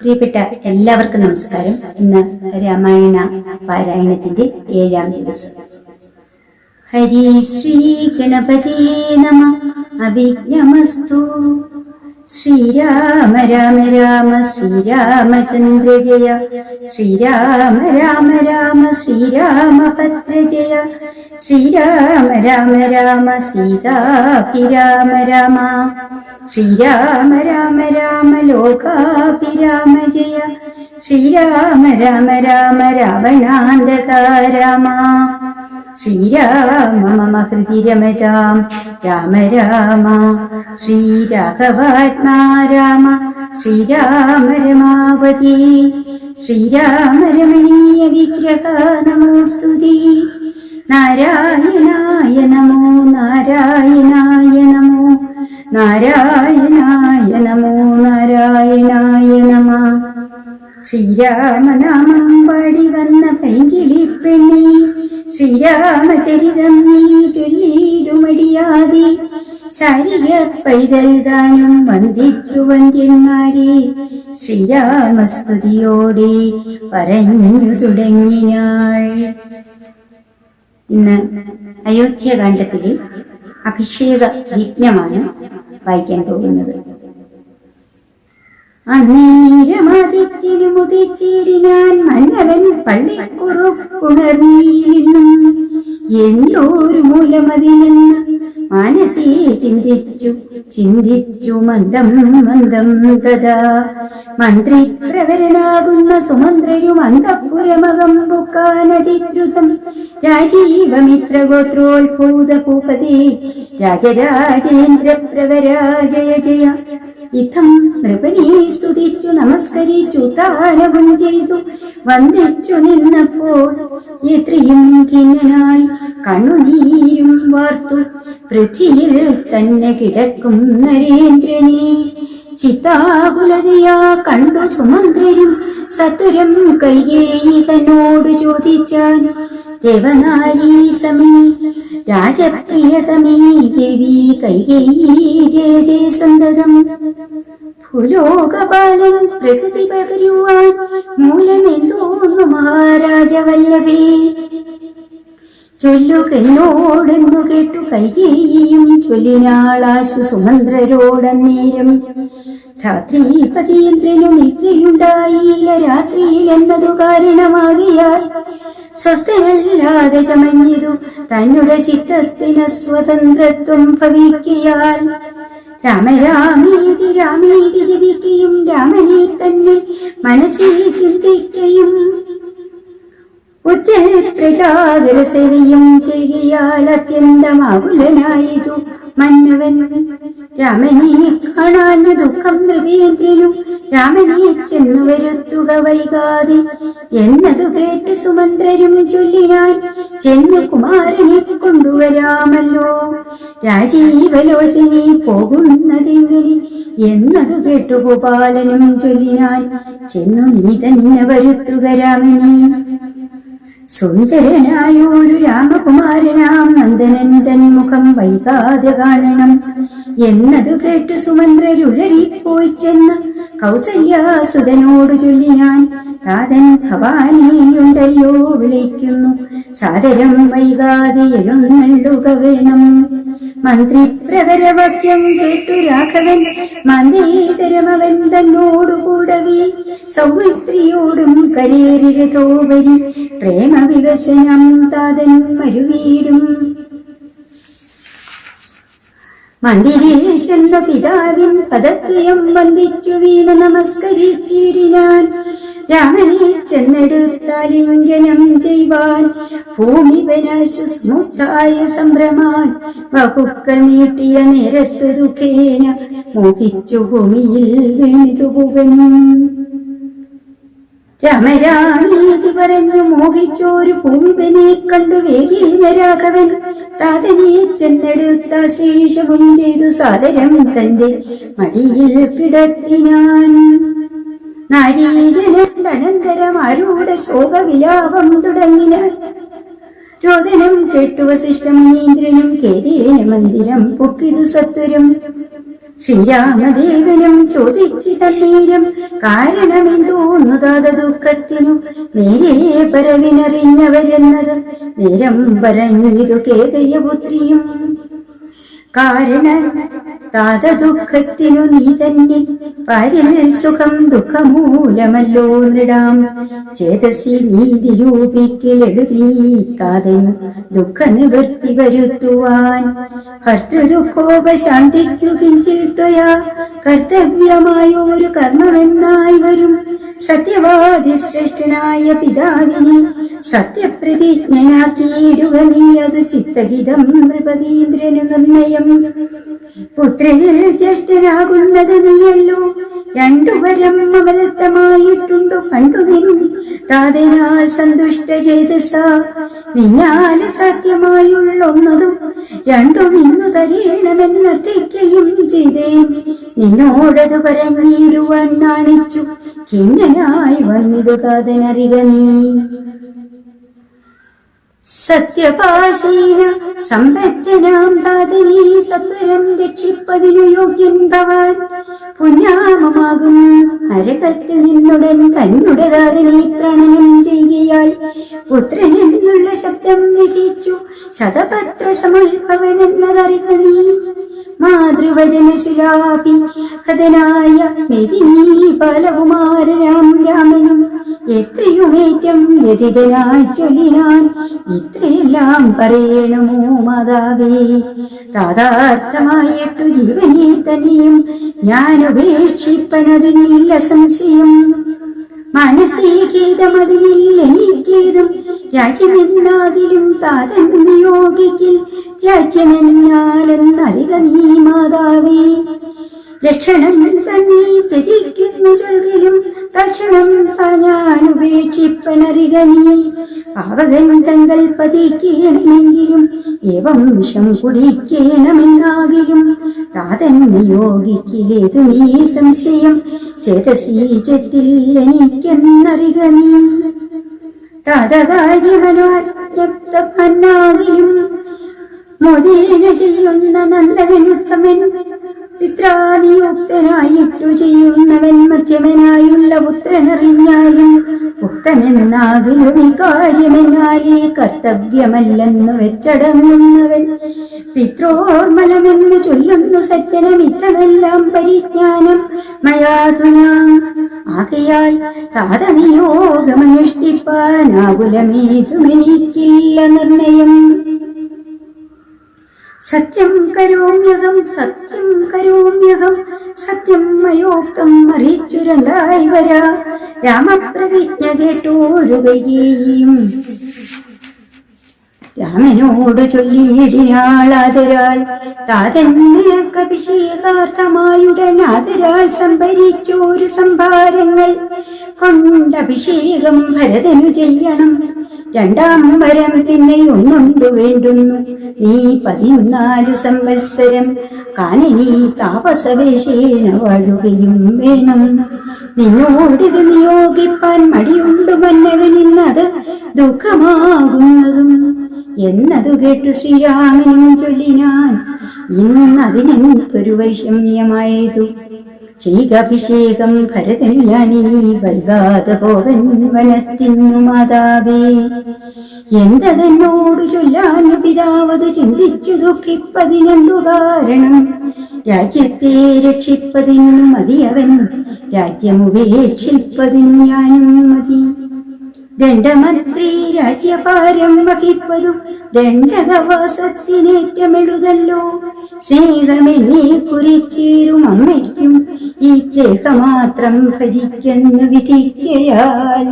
പ്രിയപ്പെട്ട എല്ലാവർക്കും നമസ്കാരം. ഇന്ന് രാമായണ പാരായണത്തിന്റെ ഏഴാം ദിവസം. ഹരി ശ്രീ ഗണപതി നമ. അഭിജ്ഞമസ്തു ശ്രീരാമ രാമ രാമ ശ്രീരാമചന്ദ്ര ജയ ശ്രീരാമ രാമ രാമ ശ്രീരാമഭദ്ര ജയ ശ്രീരാമ രാമ രാമ സീതാഭിരാമ രാമ. ശ്രീരാമ രാമ രാമ ലോകാപി രാമ ജയ. ശ്രീരാമ രാമ രാമ രാവണാന്തകാരാമ ശ്രീരാമ മമ ഹൃതി രമതാം രാമ രാമ. ശ്രീരാഘവാത്മാ രാമ. ശ്രീരാമ രമാവതി. ശ്രീരാമ രമണീയ വിഗ്രഹ നമോസ്തുതി. നാരായണായ ചാരിക പൈതൽ ദാനം വന്ദിച്ചു വന്ദ്യന്മാരെ ശ്രീരാമസ്തുതിയോടെ പറഞ്ഞു തുടങ്ങിനാൾ ഇന്ന് അയോധ്യകാന്ഡത്തിലെ അഭിഷേക യജ്ഞമാണ് വായിക്കാൻ പോകുന്നത്. അന്നേരമാദിത്യനു മുതിച്ചിടിനാൻ മന്നവൻ പള്ളിക്കുറുപ്പുണർന്നിരുന്നും എന്തോരു മൂലമതിനെന്ന് മനസ്സേ ചിന്തിച്ചു ചിന്തിച്ചു മന്ദം മന്ദം തഥാ മന്ത്രി പ്രവരനാകുന്ന സുമന്ത്രരും അന്തപുരമകം ബുക്കാനതിദ്രുതം രാജീവമിത്രഗോത്രോത്ഭൂത ഭൂപതി രാജരാജേന്ദ്ര പ്രവരാജയ ജയ ഇത്തം നൃപനെ സ്തുതിച്ചു നമസ്കരിച്ചു താരവും ചെയ്തു. വന്ദിച്ചു നിന്നപ്പോൾ എത്രയും ഖിന്നനായി കണ്ണുനീരും വാർത്തു പൃഥ്വിയിൽ തന്നെ കിടക്കും നരേന്ദ്രനെ. ചിത്താകുലതയാ കണ്ടു സുമന്ത്രരും സത്വരം കയ്യേ തന്നോട് ചോദിച്ചാൻ ദേവനാരീ രാജപ്രിയതമീ രാജപ്രിയതമേ ദേവി കൈകേയി ജയ ജയ സന്തതം. ഭൂലോകപാലൻ പ്രകൃതി പകരുവാൻ മൂലമെന്തോന്നു മഹാരാജവല്ലഭേ. ചൊല്ലുകെന്നോടെന്നു കേട്ടു കൈകേയും ചൊല്ലിനാളാശു സുമന്ത്രരോടന്നേരം. ധാത്രീപതീന്ദ്രനു നിദ്രയുണ്ടായില്ല രാത്രിയിൽ എന്നതു കാരണമാകിയാൽ സ്വസ്ഥനല്ലാതെ ചമഞ്ഞിതു തന്നുടെ ചിത്തത്തിന് സ്വതന്ത്രത്വം ഭവിക്കയാൽ രാമരാമീതി രാമീതി ജപിക്കുകയും രാമനെ തന്നെ മനസ്സിൽ ചിന്തിക്കുകയും ഉത്തര പ്രജാകര സേവയും ചെയ്യാൽ അത്യന്തമാകുലനായതു മന്നവൻ. രാമനെ കാണാൻ ദുഃഖം നൃപേന്ദ്രനും രാമനെ ചെന്നു വരുത്തുക വൈകാതെ എന്നതു കേട്ട് സുമന്ത്രരും ചൊല്ലിനാൻ ചെന്നു കുമാരനെ കൊണ്ടുവരാമല്ലോ. രാജീവലോചനെ പോകുന്നതെങ്ങനെ? എന്നതു കേട്ടു ഗോപാലനും ചൊല്ലിനാൻ ചെന്നു നീ തന്നെ വരുത്തുക രാമനെ സുന്ദരനായൊരു രാമകുമാരനാം നന്ദനൻ തൻ മുഖം വൈകാതെ കാണണം. എന്നതു കേട്ട് സുമന്ത്രരുഴറിപ്പോയി ചെന്ന് കൗസല്യാസുതനോട് ചൊല്ലിനാൻ താതൻ ഭവാനിയുണ്ടല്ലോ വിളിക്കുന്നു. സാദരം വൈകാതെ എഴുന്നള്ളുക വേണം. മന്ത്രി പ്രവരവാക്യം കേട്ടു രാഘവൻ. മന്ദേതരമവൻ തന്നോടുകൂടവി. സൗമിത്രിയോടും കരേരിരതോപരി പ്രേമവിവശനം താതൻ മരുവീടും. മന്ദിരേ ചെന്ന പിതാവിൻ പദത്വയം വന്ദിച്ചു വീണു നമസ്കരിച്ചിടിനാൻ. രാമനെ ചെന്നെടുത്താലിംഗനം ചെയ്യുവാൻ ഭൂമിപനാശു സ്മുഗ്ധായ സംഭ്രമാൻ. വകുക്കൾ നീട്ടിയ നേരത്ത് ദുഃഖേന മോഹിച്ചു ഭൂമിയിൽ വീണിതു പുകൻ രാമരാമീതി പറഞ്ഞു മോഹിച്ചോരു പൂമ്പനെ കണ്ടു വേഗീന രാഘവൻ. താതനെ ചെന്നെടുത്ത ശേഷവും ചെയ്തു സാദരം തന്റെ മടിയിൽ കിടത്തിനാൻ. നാരീജനന്തരം ആരുടെ ശോകവിലാപം തുടങ്ങിനാൻ. രോദനം കേട്ടു വസിഷ്ഠമുനീന്ദ്രനും കേതേന മന്ദിരം പൊക്കിതു സത്വരം. ശ്രീരാമദേവനും ചോദിച്ചു തന്നീരം കാരണമെന്തോന്നു താത ദുഃഖത്തിനു നേരെ പരവിനറിഞ്ഞവരെന്നത് നേരം പറഞ്ഞിതു കേകയ പുത്രിയും കാരണ താത ദുഃഖത്തിനു നീ തന്നെ പാരിൽ സുഖം ദുഃഖമൂലമല്ലോ നൃടാം. ചേതസി നീതി രൂപിക്കലെഴുതി എഴുതി താതനു ദുഃഖ നിവൃത്തി വരുത്തുവാൻ. ഭർത്തൃദുഃഖോപശാന്തിക്കു കിഞ്ചിൽ ത്വയാ കർത്തവ്യമായൊരു കർമ്മമെന്നായി വരും. സത്യവാദി ശ്രേഷ്ഠനായ പിതാവിനെ സത്യപ്രതിജ്ഞയാക്കിയിടുക നീ അതു ചിത്തഹിതം നൃപതീന്ദ്രനു നിർണയം. ജ്യേഷ്ഠനാകുന്നത് നീയല്ലോ. രണ്ടുപരം മമദത്തമായിട്ടുണ്ടു കണ്ടു നിന്നു താതിനാൽ സന്തുഷ്ട ചേതസ നിന്നാൽ സത്യമായുള്ളൊന്നതും രണ്ടും ഇന്നു തെക്കയും ചെയ്തേ നിന്നോടത് പറഞ്ഞിടുവാൻ നാണിച്ചു. കിങ്ങനായി വന്നിതു താതനറിക നീ. സത്യപാശീന സമ്പത്തനാം താതനെ സത്വരം രക്ഷിപ്പതിനു യോഗ്യൻ ഭവാൻ പുണ്യാമമാകും നരകത്തിൽ നിന്നുടൻ തന്നുടെ താതനെ ത്രണനം ചെയ്യുകയാൽ പുത്രൻ എന്നുള്ള ശബ്ദം വിധിച്ചു ശതപത്ര സമർഭവനെന്നതറിക നീ. മാതൃവചനശിലാപി കഥനായ മെതിനീ രാം രാമനും എത്രയുമേറ്റം വ്യതിതനായി ചൊല്ലിനാൻ ഇത്രയെല്ലാം പറയണമോ മാതാവേ? താതാർത്ഥമായിട്ടു ജീവനെ തന്നെയും ഞാൻ ഉപേക്ഷിപ്പനതിനില്ല സംശയം. മനസ്സേ ഗീതമതിനില്ല ഗീതം രാജ്യമെന്നാകിലും താതൻ നിയോഗിക്കിൽ ത്യാജ്യമെന്നാലെന്നറിക നീ മാതാവേ. ലക്ഷണം തന്നെ ത്യജിക്കുന്നു ചൊൽകിലും തക്ഷണം ഞാൻ ഉപേക്ഷിപ്പനറിക നീ. പാവകൻ തങ്കൽ പതിക്കേണമെങ്കിലും ഏവം വിഷം കുടിക്കണമെന്നാകിലും. താതൻ നിയോഗിക്കിലേതു നീ സംശയം ചേതസീ ചെറ്റിൽ എനിക്കെന്നറിക നീ മോദേന ചെയ്യുന്ന ചെയ്യുന്നവൻ മധ്യമനായുള്ള പുത്രനറിഞ്ഞാലും ഉക്തനെന്നാകിലും ഈ കർത്തവ്യമല്ലെന്നു വെച്ചടങ്ങുന്നവൻ. പിത്രോർമലമെന്ന് ചൊല്ലുന്നു സജ്ജനം ഇത്തമെല്ലാം പരിജ്ഞാനം മയാതുന. ആകയാൽ താതനിയോഗമനുഷ്ഠിപ്പാനാകുലമേതുമെനിക്കില്ല സത്യം കരോമ്യകം സത്യം കരോമ്യകം സത്യം മയോക്തം അറിയിച്ചു രണ്ടായി വരാ. രാമപ്രതിജ്ഞ കേട്ടോരുകയും രാമനോട് ചൊല്ലിയിടിനാളാതരാൽ താതൻ നിനക്കഭിഷേകാർത്ഥമായുടൻ ആദരാൽ സംഭരിച്ചോരു സംഭാരങ്ങൾ. കൊണ്ടഭിഷേകം ഭരതനു ചെയ്യണം. രണ്ടാം വരം പിന്നെ ഒന്നുണ്ടു വേണ്ടുന്നു. നീ പതിനാലു സംവത്സരം കാനനി താപസവേഷേണ വാഴുകയും വേണം. നിന്നോടിത് നിയോഗിപ്പാൻ മടിയുണ്ടു മന്നവനിന്നത് ദുഃഖമാകുന്നതും. എന്നതു കേട്ടു ശ്രീരാമനും ചൊല്ലിനാൻ. ഇന്നതിനെന്തൊരു വൈഷമ്യമായതു. ചെയ്കഭിഷേകം ഭരതനു ഞാനിനി വൈകാതെ പോവൻ വനത്തിന്നു മാതാവേ. എന്തതെന്നോട് ചൊല്ലാഞ്ഞു പിതാവതു ചിന്തിച്ചു ദുഃഖിപ്പതിനെന്തു കാരണം? രാജ്യത്തെ രക്ഷിപ്പതിനും മതിയവൻ രാജ്യമുപേക്ഷിപ്പതിനു ഞാനും മതി. ദണ്ഡമന്ത്രി രാജ്യഭാരം വഹിപ്പതും ദണ്ഡകവാസത്തിനേറ്റമെഴുതല്ലോ. സ്നേഹമെന്നെ കുറിച്ചേരും അമ്മയ്ക്കും ഈ ദേഹമാത്രം ഭജിക്കുന്നു വിധിക്കയാൽ.